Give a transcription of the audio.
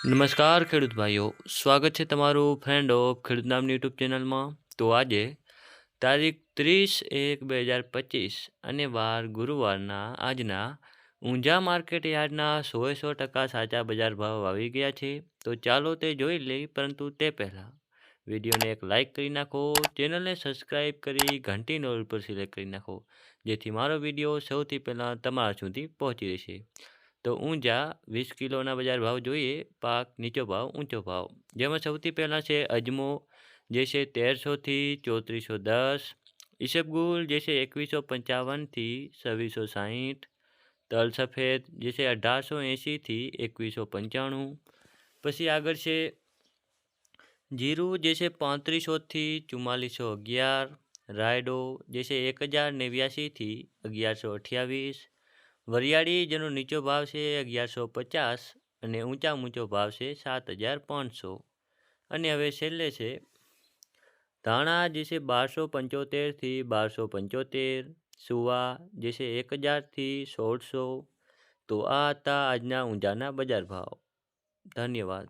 નમસ્કાર, ખેડૂત ભાઈઓ. સ્વાગત છે તમારું ફ્રેન્ડ ઓફ ખેડૂત નામની યુટ્યુબ ચેનલમાં. તો આજે તારીખ ત્રીસ એક બે હજાર પચીસ અને વાર ગુરુવારના આજના ઊંઝા માર્કેટ યાર્ડના સોએ સો ટકા સાચા બજાર ભાવ આવી ગયા છે. તો ચાલો તે જોઈ લઈ, પરંતુ તે પહેલાં વિડીયોને એક લાઇક કરી નાખો, ચેનલને સબસ્ક્રાઈબ કરી ઘંટી નોલ પર સિલેક્ટ કરી નાખો, જેથી મારો વીડિયો સૌથી પહેલાં તમારા સુધી પહોંચી રહેશે. તો ઊંઝા વીસ કિલોના બજાર ભાવ જોઈએ, પાક નીચો ભાવ, ઊંચો ભાવ. જેમાં સૌથી પહેલાં છે અજમો, જે છે તેરસોથી ચોત્રીસો દસ. ઈસબગુલ જે છે એકવીસો પંચાવનથી છવ્વીસો સાહીઠ. તલ સફેદ જે છે અઢારસો એંશીથી એકવીસો પંચાણું. પછી આગળ છે જીરું જે છે પાંત્રીસોથી ચુમ્માલીસો અગિયાર. રાયડો જે છે એક હજાર નેવ્યાસીથી અગિયારસો અઠ્યાવીસ. વરિયાળી, જેનો નીચો ભાવ છે અગિયારસો પચાસ અને ઊંચા ઊંચો ભાવ છે સાત હજાર પાંચસો. અને હવે છેલ્લે છે, ધાણા જે છે બારસો પંચોતેરથી બારસો પંચોતેર, સુવા જે છે એક હજારથી સોળસો. તો આ હતા આજના ઊંઝાના બજાર ભાવ. ધન્યવાદ.